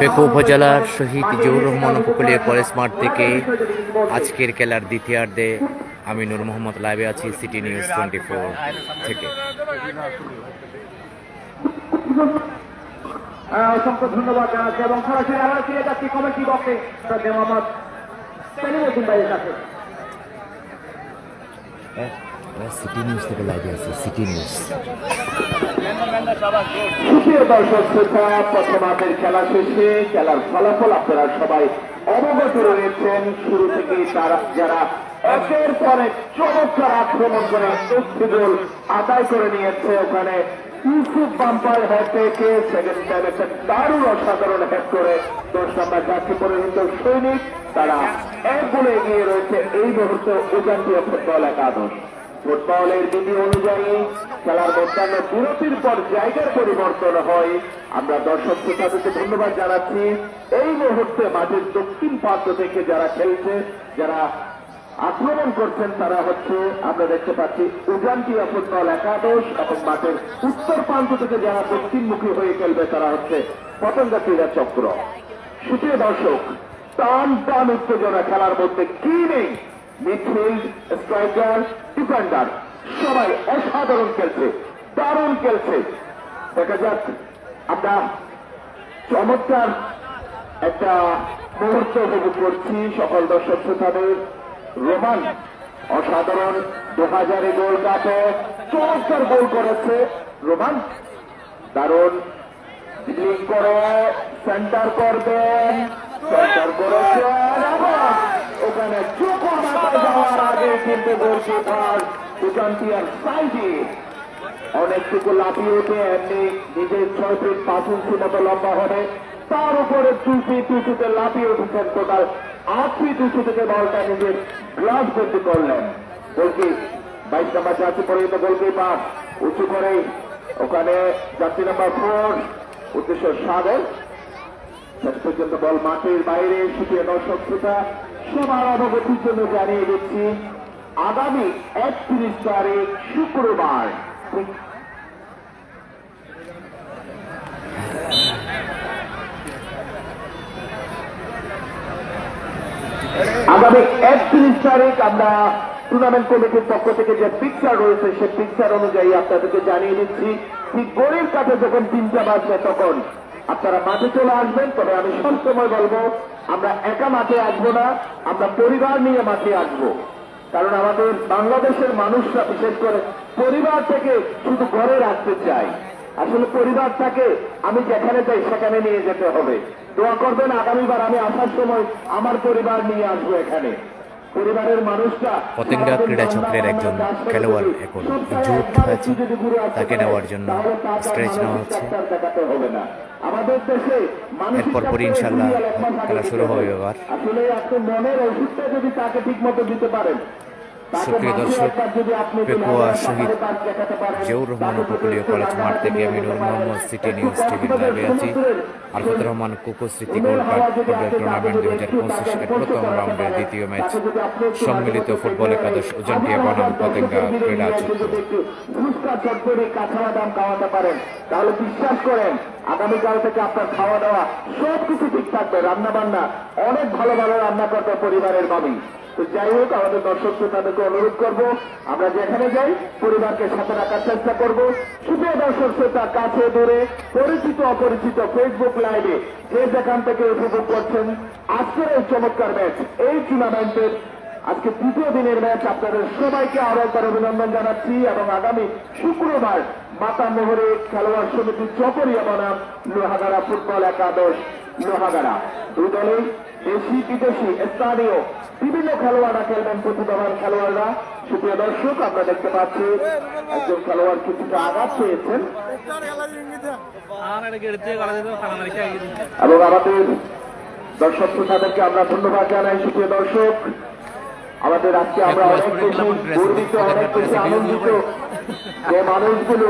ফেকু উপজেলার শহীদ জিউর রহমান উপকূলীয় কলেজ মাঠ থেকে আজকের খেলার দ্বিতীয়ার্ধে আমি নূর মোহাম্মদ লাইভে আছি সিটি নিউজ টোয়েন্টি ফোর থেকে। অসংখ্য ধন্যবাদ জানাচ্ছি এবং সরাসরি আমরা ফিরে যাচ্ছি কমিটি বক্সে ভাইয়ের কাছে। সিটি নিউজ থেকে লাইভে আছি সিটি নিউজ দর্শক শ্রোতা প্রথমাদের খেলা শেষে খেলার ফলাফল আপনারা সবাই অবগত রয়েছেন। শুরু থেকেই তারা যারা একের পর চমৎকার আক্রমণ করে একটি গোল আদায় করে নিয়েছে, ওখানে ইউসুফ বাম্পার হেড থেকে সেকেন্ড টাইম একটা দারুণ অসাধারণ হেড করে দশ নম্বর যাত্রী পরিণত সৈনিক। তারা এক গোলে এগিয়ে রয়েছে, এই মুহূর্তে উজান্তীয় ফুটবল একাদশ। ফুটবলের বিধি অনুযায়ী খেলার মধ্যাহ্ন বিরতির পর জায়গার পরিবর্তন হয়। আমরা দর্শক শ্রোতাদেরকে ধন্যবাদ জানাচ্ছি। এই মুহূর্তে মাঠের দক্ষিণ প্রান্ত থেকে যারা খেলছে, যারা আক্রমণ করছেন, তারা হচ্ছে, আমরা দেখতে পাচ্ছি উজান্টিয়া ফুটবল একাদশ এবং মাঠের উত্তর প্রান্ত থেকে যারা দক্ষিণমুখী হয়ে খেলবে, তারা হচ্ছে পতঙ্গা ক্রীড়া চক্র। সুপ্রিয় দর্শক, টান টান উত্তেজনা খেলার মধ্যে কি নেই? মিডফিল্ড স্ট্রাইকার ডিফেন্ডার সবাই অসাধারণ খেলছে, দারুণ খেলছে। দেখা যাক, আমরা চমৎকার একটা মুহূর্ত উপভোগ করছি সকল দর্শক শ্রোতাদের। রোমান অসাধারণ দু হাজারে গোল কাটে, চমৎকার গোল করেছে। রোমান দারুণ ড্রিবলিং করে সেন্টার করবেন সেন্টার করেছেন ওখানে অনেকটুকু লাফিয়ে উঠে এমনি নিজের ছয় ফিট পাঁচ ইঞ্চি লম্বা হবে তার উপরে টু ফিট লাফিয়ে উঠেছেন টোটাল আট ফিট উঁচু থেকে বলটা নিজের গ্লাস বন্দি করলেন গোলকি বাইশ নাম্বার যাত্রী পরিণত গোলকিপার উঁচু করে ওখানে যাত্রী নাম্বার ফোর উদ্দেশ্য সাগর শেষ পর্যন্ত বল মাঠের বাইরে, সুপ্রিয় দর্শক সবার অবগতির জন্য জানিয়ে দিচ্ছি, আগামী একত্রিশ তারিখ শুক্রবার। আগামী একত্রিশ তারিখ আমরা টুর্নামেন্ট কমিটির পক্ষ থেকে যে পিকচার রয়েছে সে পিকচার অনুযায়ী আপনাদেরকে জানিয়ে দিচ্ছি, ঠিক গড়ির কাছে যখন তিনটা বাজবে তখন আপনারা মাঠে চলে আসবেন, তবে আমি সবসময় বলব, আমরা একা মাঠে আসব না, আমরা পরিবার নিয়ে মাঠে আসব। কারণ আমাদের বাংলাদেশের মানুষরা, বিশেষ করে পরিবার থেকে শুধু ঘরে রাখতে চাই আসলে পরিবার থাকে আমি যেখানে চাই সেখানে নিয়ে যেতে হবে। দোয়া করবেন, আগামীবার আমি আসার সময় আমার পরিবার নিয়ে আসব এখানে। পতেঙ্গা ক্রীড়া চক্রের একজন খেলোয়াড় এখন জুট হয়েছে তাকে নেওয়ার জন্য স্ট্রেচ নেওয়া হচ্ছে। এরপর পরে ইনশাল্লাহ খেলা শুরু হবে এবার। আসলে মনের ওষুধটা যদি তাকে ঠিক মতো দিতে পারেন সুপ্রিয় দর্শক, পেকুয়া শহীদ জিয়াউর রহমান উপকূলীয় কলেজ মাঠ থেকে আমি নূর মোহাম্মদ সিটি নিউজ টিভির লাইভে আছি। সমুদ্রের রহমান কুকু স্মৃতি গোল্ড কাপ ফুটবল টুর্নামেন্ট দুই হাজার পঁচিশ এর প্রথম রাউন্ডের দ্বিতীয় ম্যাচ। সম্মিলিত ফুটবল একাদশ উজান্টিয়া বনাম পতেঙ্গা ক্রীড়া চক্র। তাহলে বিশ্বাস করেন আগামীকাল থেকে আপনার খাওয়া দাওয়া সব কিছু ঠিক থাকবে রান্না বান্না অনেক ভালো ভালো রান্না করতে পরিবারের ভাবি তো যাই হোক, আমাদের দর্শক শ্রোতাদেরকে অনুরোধ করব, আমরা যেখানে যাই, পরিবারকে সাথে রাখার চেষ্টা করব। শুধু দর্শক শ্রোতা, কাছে দূরে পরিচিত অপরিচিত ফেসবুক লাইভে যে যেখান থেকে উপভোগ করছেন, আজকের এই চমৎকার ম্যাচ এই টুর্নামেন্টের আজকে তৃতীয় দিনের ম্যাচ আপনাদের সবাইকে আরও একবার অভিনন্দন জানাচ্ছি এবং আগামী শুক্রবার মাতা মোহরে খেলোয়াড় সমিতি চকরিয়া বনাম লোহাগাড়া ফুটবল একাদশ, লোহাগাড়া। দুই দলেই দেশি বিদেশি স্থানীয় বিভিন্ন খেলোয়াড়রা খেলবেন প্রতিভাবান খেলোয়াড়রা। সুপ্রিয় দর্শক আমরা দেখতে পাচ্ছি একজন খেলোয়াড় কিছুটা আঘাত পেয়েছেন। এবং আমাদের দর্শক শ্রোতাদেরকে আমরা ধন্যবাদ জানাই সুপ্রিয় দর্শক। আমাদের আজকে আমরা অনেক বেশি গর্বিত অনেক বেশি আনন্দিত যে মানুষগুলো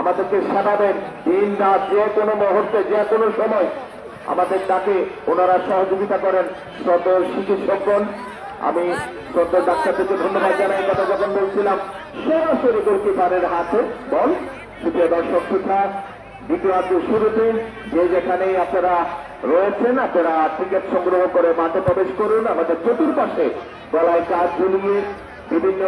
আমাদেরকে সেবা দেন। দিন রাত যে কোনো মুহূর্তে যে কোনো সময় আমাদের ডাকে ওনারা সহযোগিতা করেন শ্রদ্ধেয় চিকিৎসকগণ আমি শ্রদ্ধেয় ডাক্তারদেরকে ধন্যবাদ জানাই, কথা যখন বলছিলাম, সরাসরি গোলকিপারের হাতে বল। সুপ্রিয় দর্শক শ্রোতা দ্বিতীয়ার্ধের শুরুতে যে যেখানে আপনারা রয়েছেন, আপনারা টিকিট সংগ্রহ করে মাঠে প্রবেশ করুন। আমাদের চতুর্পাশে গলায় কাজ ঝুলিয়ে বিভিন্ন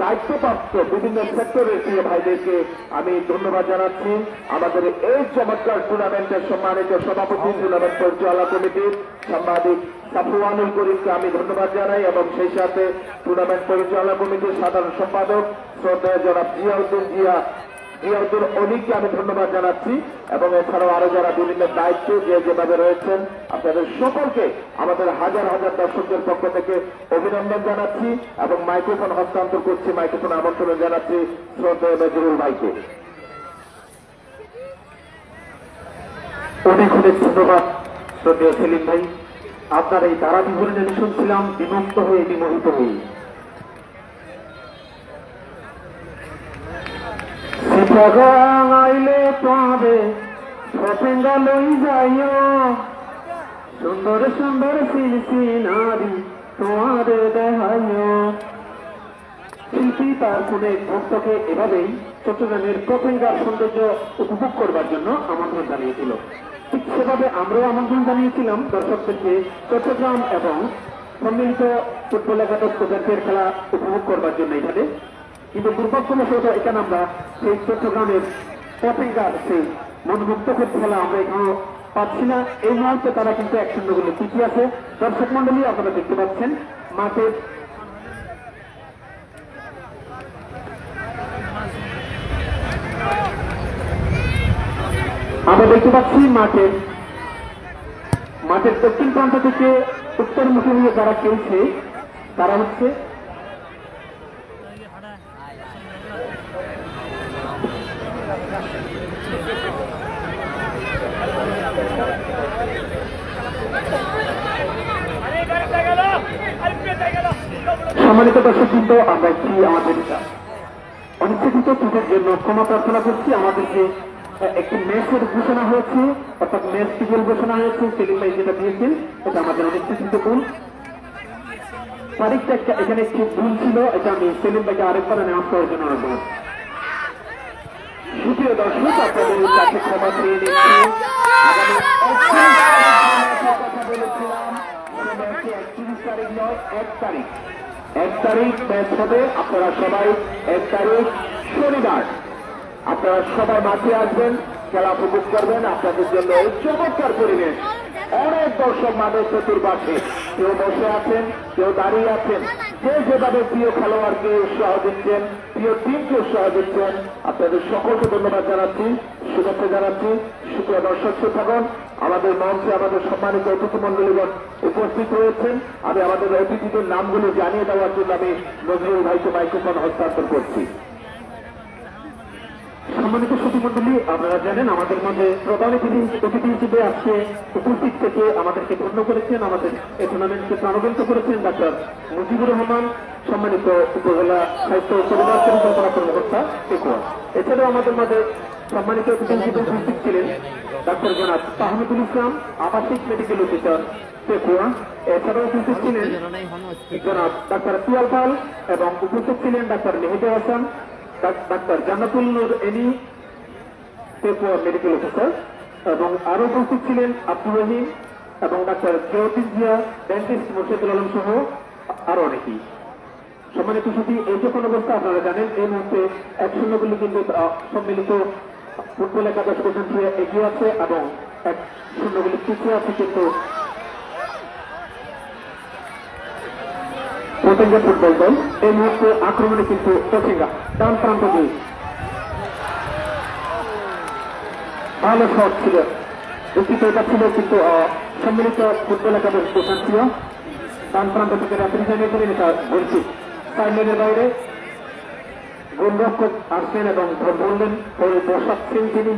দায়িত্বপ্রাপ্ত বিভিন্ন সেক্টরের প্রিয় ভাইদেরকে আমি ধন্যবাদ জানাচ্ছি। আমাদের এই চমৎকার টুর্নামেন্টের সম্মানিত সভাপতি টুর্নামেন্ট পরিচালনা কমিটির সাংবাদিক সাফুয়ানুল করিমকে আমি ধন্যবাদ জানাই এবং সেই সাথে টুর্নামেন্ট পরিচালনা কমিটির সাধারণ সম্পাদক শ্রদ্ধা জনাব জিয়াউদ্দিন জিয়া জিয়াউদ্দিন অলিকে আমি ধন্যবাদ জানাচ্ছি এবং এছাড়াও আরও যারা বিভিন্ন দায়িত্ব যে যেভাবে রয়েছেন, আপনাদের সকলকে আমাদের হাজার হাজার দর্শকদের পক্ষ থেকে অভিনন্দন জানাচ্ছি এবং মাইক্রোফোন হস্তান্তর করছি, মাইক্রোফোন আমন্ত্রণ জানাচ্ছি শ্রদ্ধেয় নজরুল ভাইকে। অনেক অনেক ধন্যবাদ, শ্রদ্ধেয় সেলিম ভাই। আপনার এই তারা আমি শুনছিলাম বিমুক্ত হয়ে বিমোহিত হই। আইলে পাবে। ফটেঙ্গা লই যাইও। সুন্দর সুন্দর সিলসি নারী তোমারে দেখাইও। শিল্পী তার কোন ভক্তকে এভাবেই চট্টগ্রামের প্রথমকার সৌন্দর্য উপভোগ করবার জন্য আমন্ত্রণ জানিয়েছিল। ঠিক সেভাবে আমরাও আমন্ত্রণ জানিয়েছিলাম দর্শকদেরকে চট্টগ্রাম এবং সম্মিলিত ফুটবল একাদশ খেলা উপভোগ করবার জন্য এখানে। কিন্তু দুর্ভাগ্যবশত এখানে আমরা সেই চট্টগ্রামের প্রথমকার সেই মনমুক্তকর খেলা আমরা এখানে পাচ্ছি না। এই মুহূর্তে তারা কিন্তু এক শূন্যগুলো পিছিয়ে আছে। দর্শক মন্ডলী আপনারা দেখতে পাচ্ছেন মাঠের আমরা দেখতে পাচ্ছি মাঠের মাঠের দক্ষিণ প্রান্ত থেকে উত্তরমুখী হয়ে যারা খেলছে, তারা হচ্ছে সম্মানিত দর্শক কিন্তু আমরা একটি আমাদের অনিচ্ছাকৃত ত্রুটির জন্য ক্ষমা প্রার্থনা করছি। আমাদেরকে একটি ম্যাচের ঘোষণা হয়েছে, অর্থাৎ ম্যাচ টিকেল ঘোষণা হয়েছে সেলিম ভাই যেটা দিয়েছেন, এটা আমাদের অনিচ্ছাকৃত ভুল। তারিখটা একটা এখানে একটি ভুল ছিল, এটা আমি সেলিম ভাইকে আরেকবার অ্যানাউন্স করার জন্য জানাচ্ছি। সুপ্রিয় দর্শক, আপনাদের কাছে ক্ষমা চেয়ে নিচ্ছি। তারিখ নয়, এক তারিখ। এক তারিখ ম্যাচ হবে। আপনারা সবাই এক তারিখ শনিবার। আপনারা সবাই মাঠে আসবেন, খেলা উপভোগ করবেন। আপনাদের জন্য চমৎকার পরিবেশ। অনেক দর্শক মাঠের চতুর্পাশে। কেউ বসে আছেন, কেউ দাঁড়িয়ে আছেন। যে যেভাবে প্রিয় খেলোয়াড়কে উৎসাহ দিচ্ছেন, প্রিয় টিমকে উৎসাহ দিচ্ছেন, আপনাদের সকলকে ধন্যবাদ জানাচ্ছি, শুভেচ্ছা জানাচ্ছি। সুপ্রিয় দর্শক থাকুন আমাদের মঞ্চে আমাদের সম্মানিত অতিথি মন্ডলীগণ উপস্থিত রয়েছেন। আমি আমাদের অতিথিদের নামগুলো জানিয়ে দেওয়ার জন্য আমি নজরুল ভাইকে মাইক্রোফোন হস্তান্তর করছি। সম্মানিত সতীমণ্ডলী আপনারা জানেন আমাদের মধ্যে প্রধান অতিথি অতিথি হিসেবে আজকে উপস্থিত থেকে আমাদেরকে ধন্য করেছেন, আমাদের এই টুর্নামেন্টকে প্রাণবন্ত করেছেন ডাক্তার মুজিবুর রহমান, সম্মানিত উপজেলা সাহিত্য পরিবার পরিকল্পনা কর্মকর্তা এছাড়াও আমাদের মাঝে সম্মানিত হিসেবে উপস্থিত ছিলেন ডাক্তার জনাব তাহমিদুল ইসলাম, আবাসিক মেডিকেল অফিসার পেকুয়া এছাড়াও উপস্থিত ছিলেন জনাব ডাক্তার পিয়াল পাল এবং উপস্থিত ছিলেন ডাক্তার মেহেদুর হাসান ডাক্তার জান্নাতুল নূর এনি পেপুয়া মেডিকেল অফিসার এবং আরও উপস্থিত ছিলেন আব্দুর রহিম এবং ডাক্তার জিয়াউদ্দিন জিয়া ডেন্টিস্ট মোর্শেদুল আলম সহ আরও অনেকেই। সম্মানিত সাথী এই যখন অবস্থা আপনারা জানেন, এই মুহূর্তে এক শূন্যগুলি কিন্তু সম্মিলিত ফুটবল একাদশ পর্যন্ত এগিয়ে আছে এবং এক শূন্যগুলি পিছিয়ে আছে কিন্তু পতেঙ্গা ফুটবল দল। এই মুহূর্তে আক্রমণে কিন্তু পতেঙ্গা ডান প্রান্ত দিয়ে। ভালো শট ছিল। দুঃখিত এটা ছিল কিন্তু সম্মিলিত ফুটবল একাদশ প্রধান ছিল। ডান প্রান্ত থেকে রাত্রি জানিয়েছিলেন এটা বলছি। লেনের বাইরে। গোলরক্ষক আসছেন এবং ধর বললেন, পরে বসাচ্ছেন তিনি।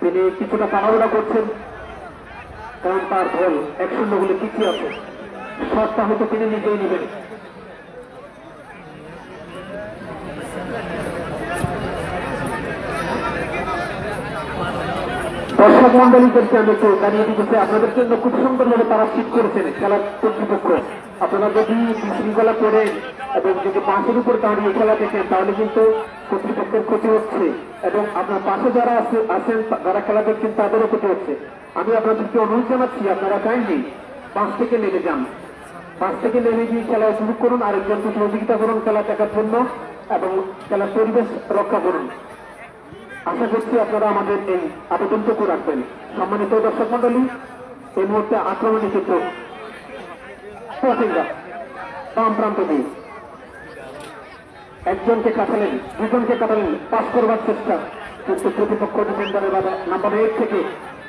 তিনি কিছুটা তাড়াহুড়া করছেন, কারণ তার বল এক শূন্য বলে পিছিয়ে আছে। শটটা হয়তো তিনি নিজেই নেবেন। দর্শক মন্ডলীদেরকে আমি একটু জানিয়ে দিতেছি আপনাদের জন্য খুব সুন্দরভাবে তারা ঠিক করেছেন, খেলার কর্তৃপক্ষ। আপনারা যদি বিশৃঙ্খলা করে এবং যদি পাশের উপর দাঁড়িয়ে খেলা দেখেন, তাহলে কিন্তু কর্তৃপক্ষের ক্ষতি হচ্ছে। এবং আপনার পাশে যারা আছে, আছেন, যারা খেলা দেখছেন, তাদেরও ক্ষতি হচ্ছে। আমি আপনাদেরকে অনুরোধ জানাচ্ছি, আপনারা চাইনি পাঁচ থেকে নেমে যান। পাঁচ থেকে নেমে গিয়ে খেলা উপভোগ করুন আরেকজনকে সহযোগিতা করুন, খেলা দেখার জন্য, এবং খেলার পরিবেশ রক্ষা করুন। আশা করছি আপনারা আমাদের এই আবেদনটুকু রাখবেন। সম্মানিত দর্শক মন্ডলী এই মুহূর্তে আক্রমণে চিত্র পথিঙ্গা বাম প্রান্ত দিয়ে। একজনকে কাটালেন, দুজনকে কাটালেন, পাস করবার চেষ্টা। কিন্তু প্রতিপক্ষ ডিফেন্ডারের বাবা নাম্বার এইট থেকে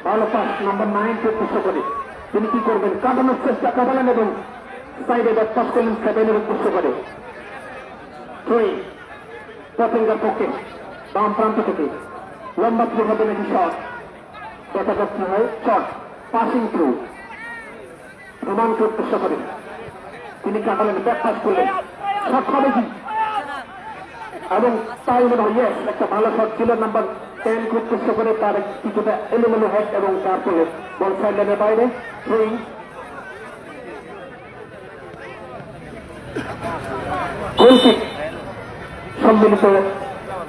ভালো পাস, নাম্বার নাইন কে উদ্দেশ্য করে। তিনি কি করবেন? কাটানোর চেষ্টা, কাটালেন এবং সাইডে ব্যাট পাস করলেন সেভেনের উদ্দেশ্য করে। পক্ষে, বাম প্রান্ত থেকে। লম্বা থ্রু হবে নাকি শট যথাযথ হয় শট পাসিং থ্রু প্রমাণকে উদ্দেশ্য করে। তিনি কাটালেন ব্যাক পাস করলেন। শট হবে কি? এবং তাই মনে হয় একটা ভালো শট ছিল নাম্বার টেন খুব চেষ্টা করে তার কিছুটা এলোমেলো হেড এবং তারপরে বল সাইড লাইনের বাইরে। গোলকিক সম্মিলিত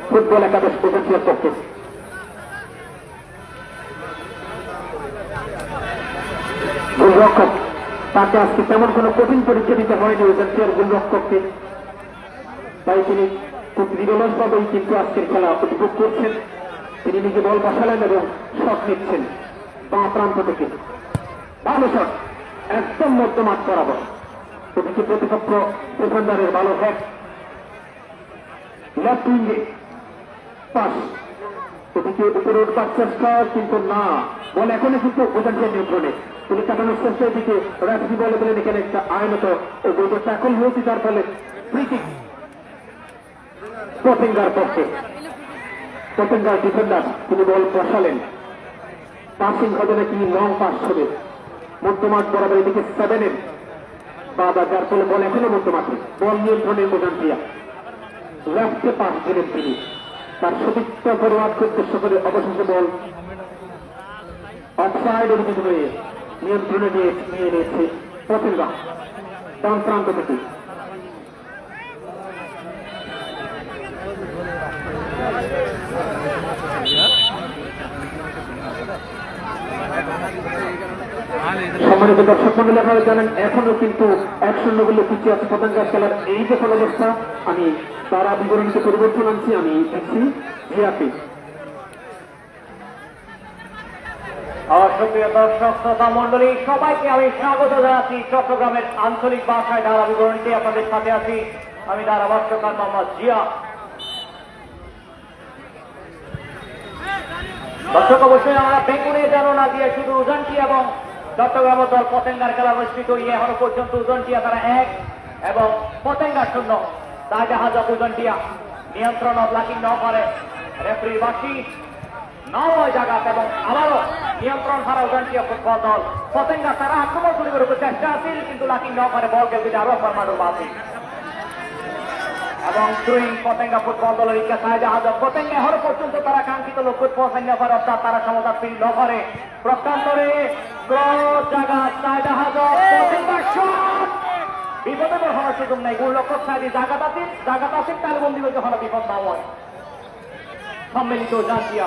ফুটবল একাদশ প্রকল্পের পক্ষে। গোলরক্ষক। তাকে আজকে তেমন কোনো কঠিন পরীক্ষা দিতে হয়নি ওজেন্টিয়ার গোলরক্ষককে। তাই তিনি খুব নিরলস ভাবেই কিন্তু আজকের খেলা উপভোগ করছেন। তিনি নিজে বল বসালেন এবং শট নিচ্ছেন বাঁ প্রান্ত থেকে। ভালো শট, একদম মধ্যমাঠ বরাবর। ওদিকে প্রতিপক্ষ ডিফেন্ডারের ভালো হ্যাক লেফট উইঙ্গে পাস। ওদিকে উপরে উঠবার চেষ্টা, কিন্তু না। বল এখনই কিন্তু ওজেন্টিয়ার নিয়ন্ত্রণে। তিনি কাটানোর চেষ্টা, এদিকে রেফারি বলে বলেন এখানে একটা আইনত গোলটা ট্যাকল হয়েছে, যার ফলে ফ্রি কিক পটেঙ্গার পক্ষে। পটেঙ্গার ডিফেন্ডার তিনি বল বসালেন। পাসিং হবে নাকি লং পাস হবে? মধ্যমাঠ বরাবর এদিকে সেভেনের বাবা যার ফলে বল এখনও মধ্যমাঠে। বল নিয়ন্ত্রণে মোজান্টিয়া লেফটে পাস দিলেন তিনি। তার সতীর্থ ফরওয়ার্ডকে উদ্দেশ্য করে অবশেষে বল অফসাইড অভিযোগ হয়ে নিয়ন্ত্রণে নিয়ে নিয়ে নিয়েছে পতেঙ্গা ডান প্রান্ত থেকে। সম্মানিত দর্শক মন্ডলী, আপনারা জানেন এখনও কিন্তু এক শূন্যগুলো পিছিয়ে আছে পতঙ্গার খেলার এই যে ফল অবস্থা আমি তারা বিবরণীতে পরিবর্তন আনছি, আমি দিচ্ছি জিয়াপি। আমার দর্শক, শ্রোতা মন্ডলী, সবাইকে আমি স্বাগত জানাচ্ছি চট্টগ্রামের আঞ্চলিক ভাষায় ধারা বিবরণীতে। আপনাদের সাথে আছি আমি ধারা ভাষ্যকার মোহাম্মদ জিয়া। দর্শক, অবশ্যই আমরা বেগুনে যেন না দিয়ে শুধু উজানটি এবং চট্টগ্রাম দল পতেঙ্গার খেলা অনুষ্ঠিত হয়ে এখনও পর্যন্ত উজনটিয়া তারা এক এবং পতেঙ্গা শূন্য। শাহজাহাজ উজনটিয়া নিয়ন্ত্রণ ব্লাকিং ন করে। রেফারি বাসী নয় জায়গাত এবং আবারও নিয়ন্ত্রণ হারা উজানটিয়া ফুটবল দল। পতেঙ্গা তারা আক্রমণ করিবার উপর চেষ্টা আছিল, কিন্তু লাকিং ন করে বল গেল আরও ফরমাডো বাসী এবং সুইং পতেঙ্গা ফুটবল দলের ইচ্ছা শাহজাহাজ পতেঙ্গা এখনও পর্যন্ত তারা কাঙ্ক্ষিত লক্ষ্য পৌঁছাই না পারে অর্থাৎ তারা সমতা ফিল ন করে প্রত্যান্তরে ক্রস শাহজাহাজ পতেঙ্গা শট। বিপদে হওয়ার সুযোগ নাই গোল লক্ষ্য সাইডে জায়গাটা আছে আছে তালবন্দি হইতে হলো বিপদ হয়। সম্মিলিত জাতীয়।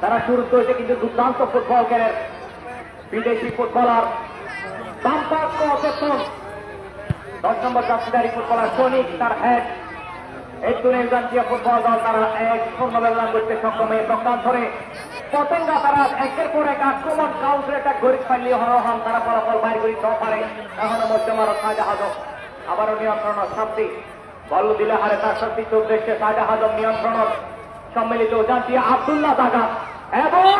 তারা শুরু করেছে কিন্তু দুর্দান্ত ফুটবল খেলেন বিদেশি ফুটবলার অচেতন দশ নম্বর জাতীয় ফুটবলার সৈনিক তার হেড এই তুলে জাতীয় ফুটবল দল তারা এক শূন্য ব্যবধান করতে সক্ষম হয়ে প্রকান্তরে পতেঙ্গা তারা একের পর এক আক্রমণ কাউন্টার একটা গরিব ফাইলি হন তারা ফলাফল বাইর করি ন পারে। এখনও মধ্যমার শাহজাহাজ আবারও নিয়ন্ত্রণ শান্তি। বল দিলে হারে তার শক্তির উদ্দেশ্যে শাহজাহাজ নিয়ন্ত্রণ। সম্মিলিত জাতীয় আবদুল্লাহ দাগা। এবং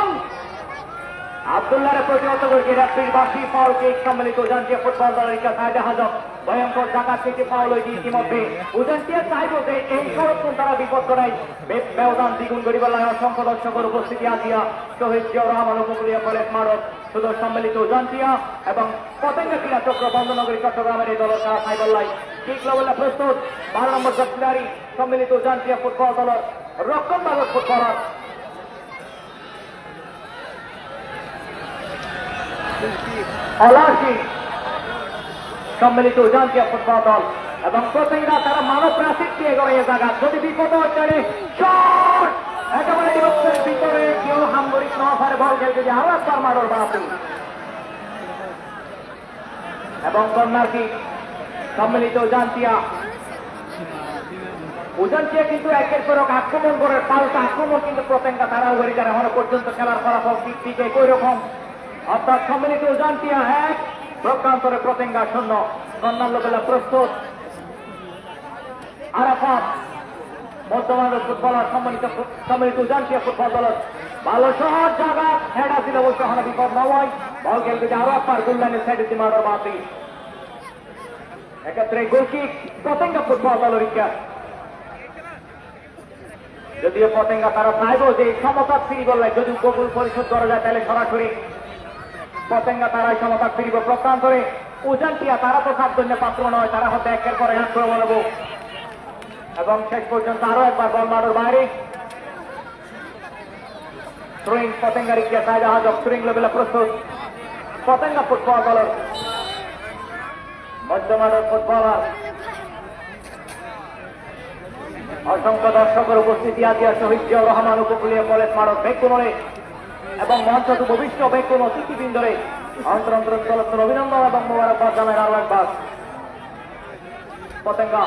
আবদুল্লাহর প্রতিহত করে রেফারির বাসি ফাউল কিক সম্মিলিত উজান্টিয়া ফুটবল দলের হাজব ভয়ঙ্কর জায়গা থেকে ফাউল হয়েছে ইতিমধ্যে। উজান্টিয়া চাইব যে এই সরক্ষণ তারা বিপদ করাই বে- ব্যবধান দ্বিগুণ গরিবালায় অসংখ্য দর্শকের উপস্থিতি আসিয়া শহীদ জিয়াউর রহমান উপকূলীয় কলেজ মারক শুধু সম্মিলিত উজান্টিয়া এবং পতেঙ্গা ক্রীড়া চক্র বন্ধনগরী চট্টগ্রামের এই দলের তারা সাইবল্লাই কিক লেভেলে প্রস্তুত। বারো নম্বর জাতীয় সম্মিলিত উজান্টিয়া ফুটবল দলের রক্ষণ বাদক ফুটবলার। অলাসি সম্মিলিত উজানটিয়া ফুটবল দল। এবং প্রতিটা তারা মানব রাশির দিয়ে গড়ে এ জায়গা। যদি বিপদ শট! একেবারে ভিতরে কেউ হামগরিক ন পারে বল খেলতে যে আরও একবার মারোর বাপি। এবং কর্নার কি সম্মিলিত কিন্তু একের পর এক আক্রমণ করে পাল্টা আক্রমণ কিন্তু প্রত্যেকটা তারা এখনও পর্যন্ত খেলার ফলাফল দিক থেকে একই রকম। অর্থাৎ সম্মিলিত উজানটিয়া এক প্রকান্তরে প্রত্যেঙ্গা শূন্য। কন্যার লোকেলা প্রস্তুত। আরাফাত, বর্তমানের ফুটবলার সম্মানিত সম্মিলিত উজানটিয়া ফুটবল দলের ভালো সহজ জায়গা হেডা ছিল অবশ্য হলো বিপদ নয়। বল খেলতে আরও একবার গুল্লানের সাইডে দিমার বাতি এক্ষেত্রে গোলকিক প্রত্যেঙ্গা ফুটবল দলের ইতিহাস। যদিও পতেঙ্গা তারা চাইব যে সমতা ফিরি বললে যদি গোকুল পরিশোধ করা যায়, তাহলে সরাসরি পতেঙ্গা তারা এই সমতা ফিরিব প্রত্যান্তরে উজানটিয়া তারা তো সাবধান্য পাত্র নয়, তারা হয়তো একের পরে করে বলব এবং শেষ পর্যন্ত আরও একবার বল মারোর বাইরে। থ্রোয়িং পতেঙ্গার ইতিহাস আহাজ থ্রোয়িং লেভেলে প্রস্তুত। পতেঙ্গা ফুটবল দলের মধ্যমানের ফুটবলার। অসংখ্য দর্শকের উপস্থিতি আজিয়া শহীদ জিয়াউর রহমান উপকূলীয় কলেজ মারক বেকুনরে। এবং মঞ্চত ভবিষ্য বেকুন অতিথিবৃন্দরে অন্তর অন্তর অভিনন্দন এবং মোবারকবাদ জানায় আরও একবার। পতেঙ্গা।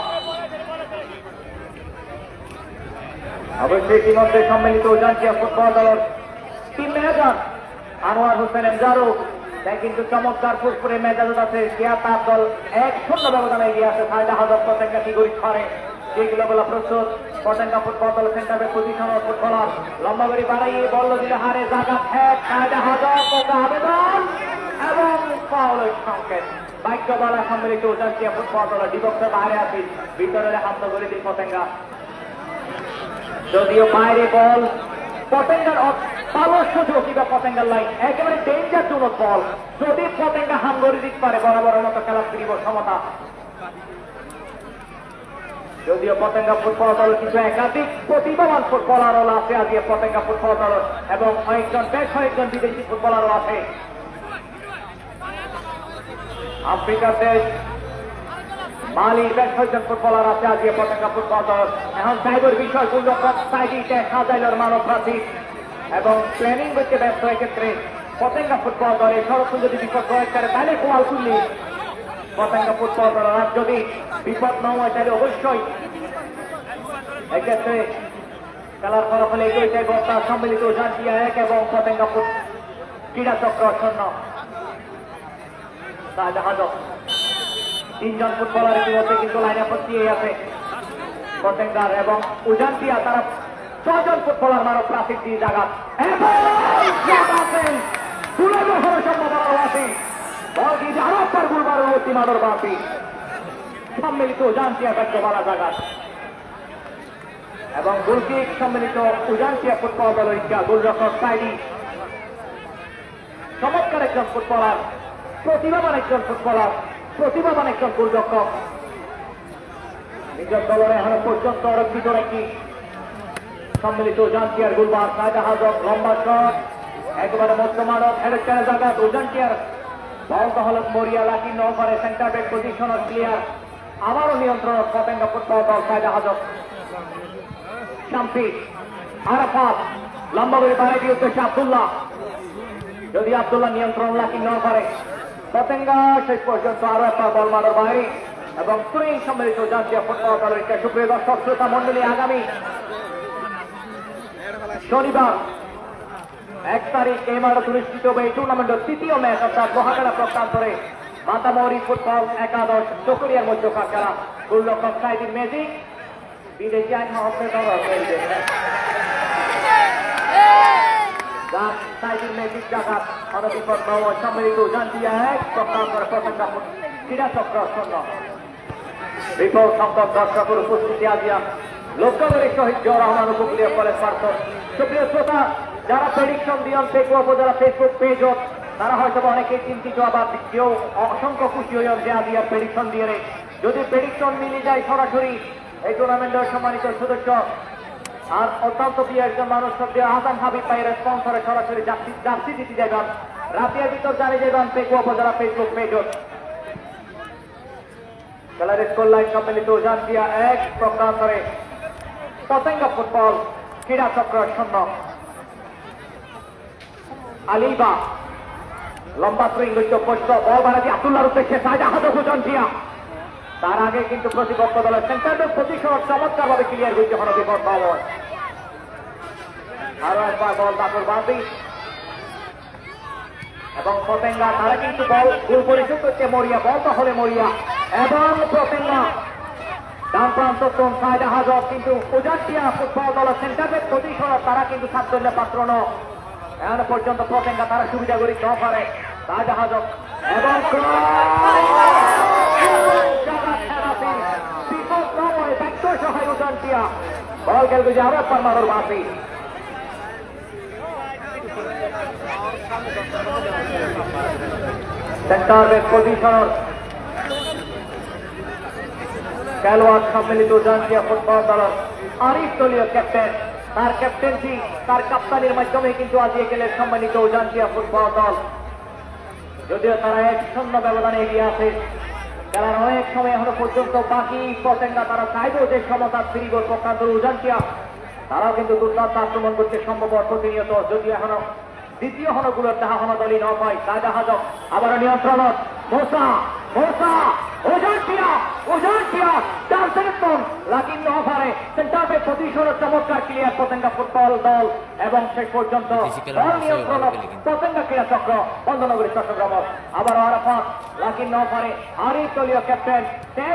অবশ্যই ইতিমধ্যে সম্মিলিত উজানটিয়া ফুটবল দলের টিম ম্যানেজার আনোয়ার হোসেন এমজারু তাই কিন্তু চমৎকার ফুটপুরে মেজাজ আছে। গিয়া তার দল এক শূন্য ব্যবধানে এগিয়ে আছে। সাইডা হাজার পতেঙ্গা কি করে যেগুলো বলা প্রস্তুত। পতেঙ্গা ফুটবল দল পজিশন ফুটবলার লম্বা করে বাড়াইয়ে দিলে হারে জায়গা ফ্যাট সাইডা হাজার আবেদন এবং ফাউলের সংকেত। ভাগ্যবালা সম্মিলিত উজানটিয়া ফুটবল দল ডিবক্সে বাইরে আছে ভিতরে হাত করে দিল পতেঙ্গা। যদিও বাইরে বল, পতেঙ্গার পালোর সুযোগ কিংবা পতেঙ্গার লাইন একেবারে ডেঞ্জার জনক বল যদি পতেঙ্গা হাম করে দিতে পারে, বরাবরের মতো খেলা ফিরিব সমতা যদিও পতেঙ্গা ফুটবল দল কিছু একাধিক প্রতিভাবান ফুটবলারও আছে আজকে পতেঙ্গা ফুটবল দল এবং কয়েকজন, বেশ কয়েকজন বিদেশি ফুটবলারও আছে। আফ্রিকার দেশ মালির বেশ কয়েকজন ফুটবলার আছে আজকে পতাকা ফুটবল দল। এখন সাইবার বিষয় গুণরক্ষক সাইডিতে সাজাইলর মানব প্রার্থী এবং প্ল্যানিং করতে ব্যস্ত ক্ষেত্রে পতেঙ্গা ফুটবল দলে সড়ক যদি বিপদ প্রয়োগ করে তাহলে কোয়াল তুললি পতেঙ্গা ফুটবল যদি বিপদ না হয় তাহলে অবশ্যই এক্ষেত্রে খেলার ফলাফলে এগিয়ে যায় বর্তা সম্মিলিত জান্টিয়া এক এবং পতেঙ্গা ক্রীড়া চক্র শূন্য শাহজাহান তিনজন ফুটবলার ইতিমধ্যে কিন্তু লাইনে দিয়ে আছে। পতেঙ্গার এবং উজানটিয়া, তারা ছজন ফুটবলার মারো ট্রাফিক দিয়ে জায়গা তুলে সম্ভাবনা আছে সম্মিলিত উজানটিয়া ব্যক্ত বলা জায়গা এবং গোলকিক সম্মিলিত উজানটিয়া ফুটবল দলের ইচ্ছা গোলরক্ষক সাইডি চমৎকার একজন ফুটবলার, প্রতিভাবান একজন ফুটবলার, প্রতিভাবান একজন গোলরক্ষক। নিজের দলের এখনও পর্যন্ত আরক্ষিত একটি সম্মিলিত জান্টিয়ার গুলবার সায়দা হাজক লম্বা শট। একেবারে মধ্যমানব, হেডের জায়গা উজান্টিয়ার বল তাহলে মরিয়া লাকি ন সেন্টার ব্যাক পজিশন ক্লিয়ার আবারও নিয়ন্ত্রণ পতেঙ্গা ফুটবল দল সায়দা হাজক শান্তি আরাফাত লম্বা করে দিয়ে উদ্দেশ্যে আবদুল্লাহ। যদি আবদুল্লাহ নিয়ন্ত্রণ লাকি ন করে পতেঙ্গা শেষ পর্যন্ত আরও একটা বল মারার বাইরে এবং স্প্রিং সম্মিলিত জাতীয় ফুটবল দলের সুপ্রিয় দর্শক, শ্রোতা মন্ডলী আগামী শনিবার এক তারিখ এই মাঠে অনুষ্ঠিত হবে এই টুর্নামেন্টের তৃতীয় ম্যাচ অর্থাৎ মহাকালা প্রত্যান্তরে মাতামৌরি ফুটবল একাদশ চকরিয়ার মধ্যকার খেলা। গোলরক্ষক সাইদিন ম্যাজিক বিদেশি আইন মহম্মদ সাইদিন ম্যাজিক জাগাত অনবিপদ নব সম্মিলিত জান্তিয়া এক প্রত্যান্তরে প্রসঙ্গা ক্রীড়া চক্র শূন্য। বিপুল সংখ্যক দর্শকের উপস্থিতি আজিয়া লক্ষ্য করে শহীদ জিয়া রহমান উপকূলীয় কলেজ পার্থ সুপ্রিয় শ্রোতা যারা প্রেডিকশন দিয়ন ফেসবুক উপজেলা ফেসবুক পেজ তারা হয়তো অনেকে চিন্তিত আবার কেউ অসংখ্য খুশি হইন যে আজিয়ার প্রেডিকশন দিয়ে। যদি প্রেডিকশন মিলে যায় সরাসরি, এই টুর্নামেন্টের সম্মানিত সদস্য আর অত্যন্ত প্রিয় একজন মানুষ সবচেয়ে আসাম হাবিব ভাইয়ের স্পন্সরে সরাসরি জার্সি জার্সি দিতে যাবেন। রাতিয়ার ভিতর জানিয়ে যাবেন ফেসবুক উপজেলা ফেসবুক পেজ খেলার স্কোর লাইন সম্মিলিত জাতীয় এক প্রকান্তরে পতঙ্গ ফুটবল ক্রীড়া চক্র শূন্য। আলিবা, লম্বা সুইং পোস্ট বল বাড়াতে আব্দুল্লাহর উদ্দেশ্যে হাতে ভোজন জিয়া। তার আগে কিন্তু প্রতিপক্ষ দলের সেন্টারের পজিশন চমৎকার ভাবে ক্লিয়ার হয়েছে হন বিপদ পাওয়া আরও একবার বল দাপুর বাদি এবং পতেঙ্গা তারা কিন্তু বল ভুল পরিশোধ করছে, মরিয়া বল তাহলে মরিয়া। এবং পতেঙ্গা ডান প্রান্ত তোম সাইডা হাজব কিন্তু উজাটিয়া ফুটবল দল সেন্টারের পজিশন তারা কিন্তু সাতজনের পাত্র ন এখন পর্যন্ত পতেঙ্গা তারা সুবিধা করি। সাইডা হাজব এবং বল গেল যে একবার মারোর বাসি। সেন্টার ব্যাক পজিশনার খেলোয়াড় সম্মিলিত জাতীয় ফুটবল দলের আরিফ দলীয় ক্যাপ্টেন তার ক্যাপ্টেন্সি তার কাপ্তানির মাধ্যমে কিন্তু আজিয়ে গেলেন সম্মানিত জাতীয় ফুটবল দল। যদিও তারা এক শূন্য ব্যবধানে এগিয়ে আছে, খেলার অনেক সময় এখনও পর্যন্ত বাকি পতেঙ্গা তারা চাইবেও যে সমতা ফিরিব প্রকান্ত উজানটিয়া, তারাও কিন্তু দুর্দান্ত আক্রমণ করতে সম্ভব প্রতিনিয়ত যদিও এখনও দ্বিতীয় হনগুলোর যাহা হন দলই ন পায় তা দেখা যাক আবার নিয়ন্ত্রণ মোসা মোসা! ওজানটিয়া চার সেকেন্ড লাকিন পারে সেন্টারে পজিশনের চমৎকার ক্লিয়ার পতেঙ্গা ফুটবল দল এবং শেষ পর্যন্ত বল নিয়ন্ত্রণ। পতেঙ্গা ক্রীড়া চক্র বন্ধনগরী চট্টগ্রাম আবার আরাফাত। লাকিন পারে আরিফ দলীয় ক্যাপ্টেন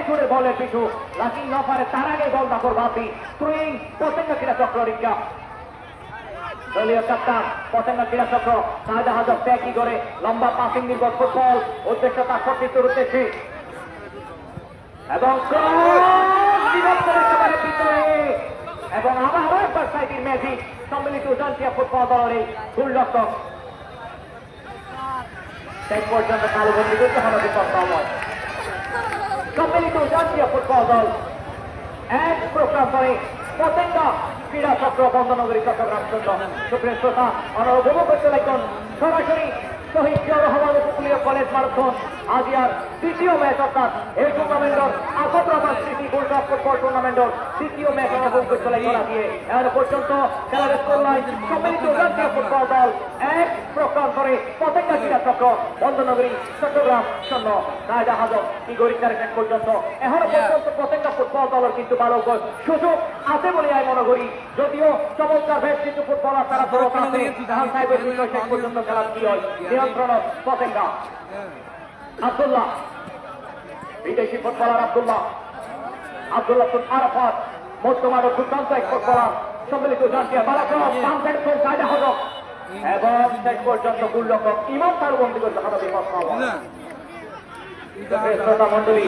হলে বলের পিছু লাকিন পারে তার আগে বল দাপর বাপি থ্রুইং পতেঙ্গা ক্রীড়া চক্র রিক্কা। দলীয় কাপ্তান পতেঙ্গা ক্রীড়া চক্র। সাজা হাজব প্যাকি করে লম্বা পাসিং নির্ভর ফুটবল। উদ্দেশ্য তার সতীর্থর উদ্দেশ্যে এবং এবং আবারও একবার সাইডির ম্যাজিক সম্মিলিত জাতীয় ফুটবল দলের গোলরক্ষক শেষ পর্যন্ত কালোবন্দি করতে হবে বিপদ সম্মিলিত জাতীয় ফুটবল দল এক প্রকার করে পতেঙ্গা ক্রীড়া চক্র বন্দনগরী চট্টগ্রাম জন্য সুপ্রিম শ্রোতা করতে সরাসরি শহীদ রহমান উপকূলীয় কলেজ মারাথন। আজিয়ার দ্বিতীয় ম্যাচ অর্থাৎ এই টুর্নামেন্টর রহমান স্মৃতি গোল্ড কাপ ফুটবল টুর্নামেন্টর দ্বিতীয় ম্যাচ উপভোগ করতে আজিয়ে এখন পর্যন্ত খেলার স্কোর লাইন সম্মিলিত জাতীয় ফুটবল দল এক প্রকার করে পতেঙ্গা ক্রীড়া চক্র বন্দনগরী চট্টগ্রাম শূন্য। রাজা হাজব কি গরিব শেষ পর্যন্ত। এখনও পর্যন্ত পতেঙ্গা ফুটবল দলের কিন্তু ভালো সুযোগ আছে বলে আমি মনে করি। যদিও চমৎকার বেশ কিছু ফুটবলার তারা দৌড় আছে। শেষ পর্যন্ত খেলা কি হয়? নিয়ন্ত্রণ পতেঙ্গা আব্দুল্লাহ। বিদেশি ফুটবলার আব্দুল্লাহ। আব্দুল্লাহ আরাফাত বর্তমান দুর্দান্ত এক ফুটবলার। সম্মিলিত জাতীয় বালাক্রম হল। এবং শেষ পর্যন্ত গুল্লকক ইমান তার বন্দী করতে হবে বিপদ শ্রোতা মন্ডলী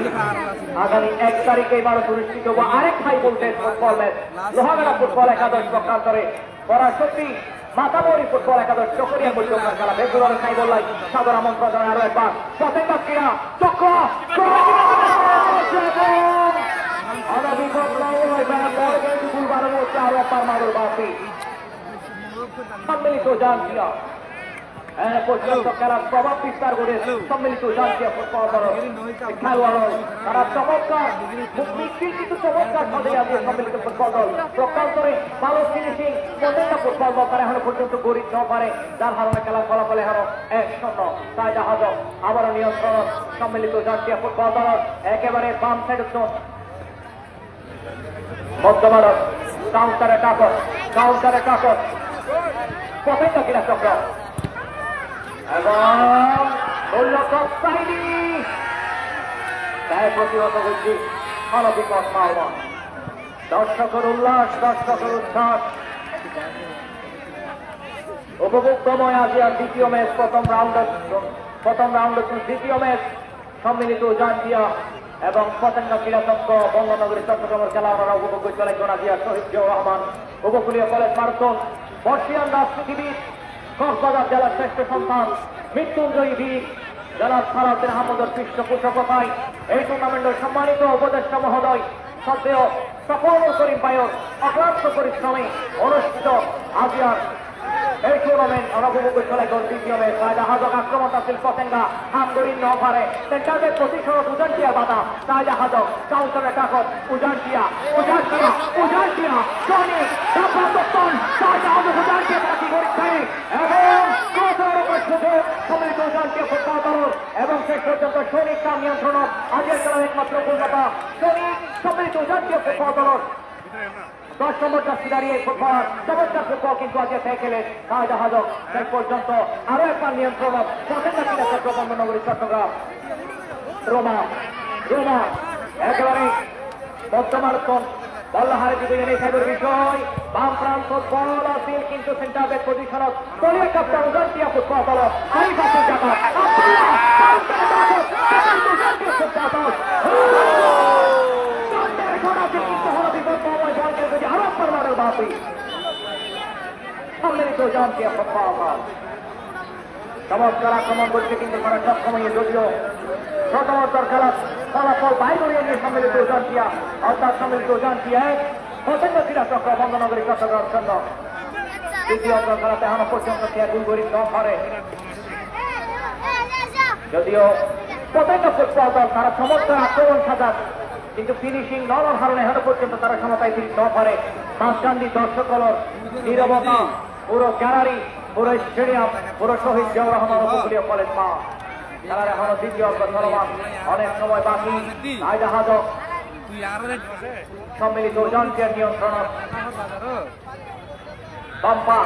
আগামী এক তারিখে এবার অনুষ্ঠিত হব আরেক high voltage football match Lohagara football একাদশ পক্ষান্তরে পরাশক্তি মাতামরি ফুটবল একাদশ চকরিয়া পর্যন্ত খেলা বেগুলার খাই বললাই সাদর আমন্ত্রণ আরও একবার ক্রীড়া চক্র বাসি সম্মিলিত এ পর্যন্ত খেলার প্রভাব বিস্তার করে সম্মিলিত জাতীয় ফুটবল দল খেলোয়াড় তারা চমৎকার কিন্তু চমৎকার পদে আছে সম্মিলিত ফুটবল দল। প্রকান্তরে ভালো ফিনিশিং প্রত্যেকটা ফুটবল দল তারা এখনও পর্যন্ত গরিব ন পারে। যার কারণে খেলার ফলাফলে এখনও এক শূন্য। তাই যাক আবারও নিয়ন্ত্রণ সম্মিলিত জাতীয় ফুটবল দল একেবারে বাম সাইড মধ্যমানব কাউন্টারে টাকর কাউন্টারে টাকর প্রত্যেকটা কিনা চক্র। এবং গোলরক্ষক সাইনি তাই প্রতিহত করছি অনবিকট পাওয়া দর্শকের উল্লাস, দর্শকের উচ্ছ্বাস। উপভোক্তময় আজিয়ার দ্বিতীয় ম্যাচ, প্রথম রাউন্ডের প্রথম রাউন্ডের দ্বিতীয় ম্যাচ, সম্মিলিত জাতীয় এবং পতেঙ্গা ক্রীড়াচক্র বঙ্গনগরী চট্টগ্রামের খেলা আমরা উপভোগ করতে লাগবেন আজিয়া শহীদ রহমান, উপকূলীয় কলেজ মারাথন, বর্ষিয়ান পৃথিবীর কক্সবাজার জেলার শ্রেষ্ঠ সন্তান, মৃত্যুঞ্জয়ী বীর, জেলার সালাউদ্দিন আহমদের পৃষ্ঠপোষকতায় এই টুর্নামেন্টের সম্মানিত উপদেষ্টা মহোদয়, সত্ত্বেও সফল করিম পায়র অক্লান্ত পরিশ্রমে অনুষ্ঠিত আজিয়ার এই টুর্নামেন্ট অনবুক চলে গেল দ্বিতীয় ম্যাচ সাইদা হাজক আক্রমণ আসিল পতেঙ্গা হামগরি ন পারে সেন্টারদের প্রতিশোধ উজানটিয়া বাধা সাইদা হাজক কাউন্টারে টাকত উজানটিয়া উজানটিয়া উজানটিয়া সনি সাপ্রান্তন সাইদা হাজক উজানটিয়া বাকি করছে এবং শুধু সম্মিলিত উজানটিয়া ফুটবল দল এবং শেষ পর্যন্ত সৈনিক কাম নিয়ন্ত্রণ আজকের খেলার একমাত্র কলকাতা সৈনিক উজানটিয়া ফুটবল দল দশ নম্বর জার্সি দাঁড়িয়ে ফুটবল চমৎকার ফুটবল কিন্তু আজকে সাইকেলে সাহায্য শেষ পর্যন্ত বর্তমানতন বল্লাহারে যদি এনে বিষয় বাম প্রান্ত বল আসিল কিন্তু সেন্টার ব্যাক পজিশনত দলীয় ক্যাপ্টেন উজান্তিয়া ফুটবল দল। আরিফ আব্দুল জাকাত আব্দুল্লাহ কাউন্টারে দাখল কিন্তু উজান্তিয়া ফুটবল দল কাউন্টারে করা আছে কিন্তু হলো বিপদময় বলকে যদি আরও একবার মারের বাপি। সম্মিলিত উজান্তিয়া ফুটবল দল। চমৎকার আক্রমণ করছে কিন্তু করা সক্ষম হয়ে যদিও প্রথমতর খেলা, ফলাফল বাইর নিয়ে সম্মিলিত উজানটিয়া অর্থাৎ সম্মিলিত উজানটিয়া প্রচণ্ড ক্রীড়া চক্র, বঙ্গনগরী চট্টগ্রাম জন্য দ্বিতীয় অন্তর খেলাতে এখনও পর্যন্ত ক্রিয়া গরিব দম করে যদিও প্রত্যেক ফুটবল দল, তারা চমৎকার আক্রমণ সাজান, কিন্তু ফিনিশিং নরম হারণে এখনও পর্যন্ত তারা সমতায় ফিনিশ ন পারে মাঝখান্দি দর্শক হল নীরবতা, পুরো গ্যালারি পুরো স্টেডিয়াম, পুরো শহীদ জিয়াউর রহমান উপকূলীয় কলেজ মা। খেলার এখনও দ্বিতীয় চলমান অনেক সময় বাকি। আয়দা হাজক সম্মিলিত ওজনটির নিয়ন্ত্রণ। বাম্পা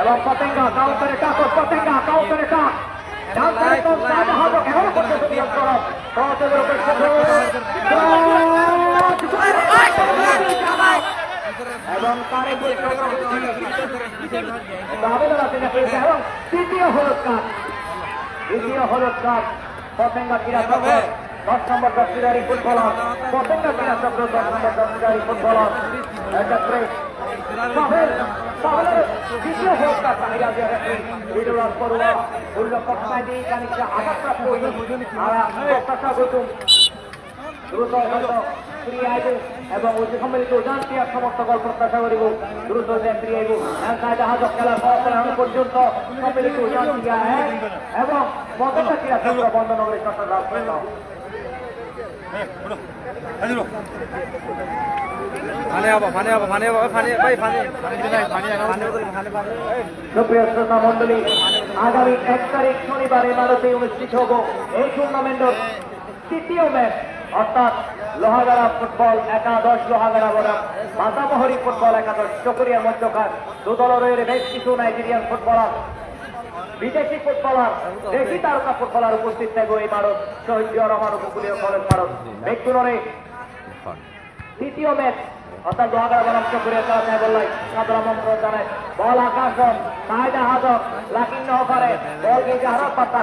এবং পতেঙ্গা কাউন্টারে টাক পতেঙ্গা কাউন্টারে টাক কাউন্টারে তো আয়দা হাজক এখনও পর্যন্ত নিয়ন্ত্রণ সহযোগের এবং তৃতীয় হলুদ কার্ড। দ্বিতীয় হলুদ কার্ড। পতেঙ্গা ক্রীড়া দশ নম্বর দশটিদারি ফুটবলার পতেঙ্গা ক্রীড়া চক্র, দশ নম্বর দশটিদারি ফুটবলার এক্ষেত্রে দ্বিতীয় কার্ড চাহিদা দিয়ে রাখি বিডুরাজ পড়ুয়া উল্লেখ পটনাইদি কানিকা আঘাতপ্রাপ্ত আর প্রত্যাশা গৌতম দ্রুত এবং পর্যন্ত সম্মিলিত এবং বন্ধনগরী চট্টগ্রাম। মন্ডলী আগামী এক তারিখ শনিবার ইমারতে অনুষ্ঠিত হব এই টুর্নামেন্টের তৃতীয় ম্যাচ অর্থাৎ লোহাগাড়া ফুটবল একাদশ লোহাগাড়া বনাম মাতামহরি ফুটবল একাদশ চকরিয়ার মধ্যকার দুদলের বেশ কিছু নাইজেরিয়ান ফুটবলার বিদেশি ফুটবলার দেশি তারকা ফুটবলার উপস্থিত থাকবে এই ভারত শহীদ জিয়া রহমান উপকূলীয় কলেজ ভারত ব্যক্তিগণে তৃতীয় ম্যাচ অর্থাৎ লোহাগাড়া বনাম চকরিয়া খেলা চাই বললাই সাদর আমন্ত্রণ জানায়। বল আকাশন কায়দা হাজক লাকিং নহকারে বল হারত পাত্তা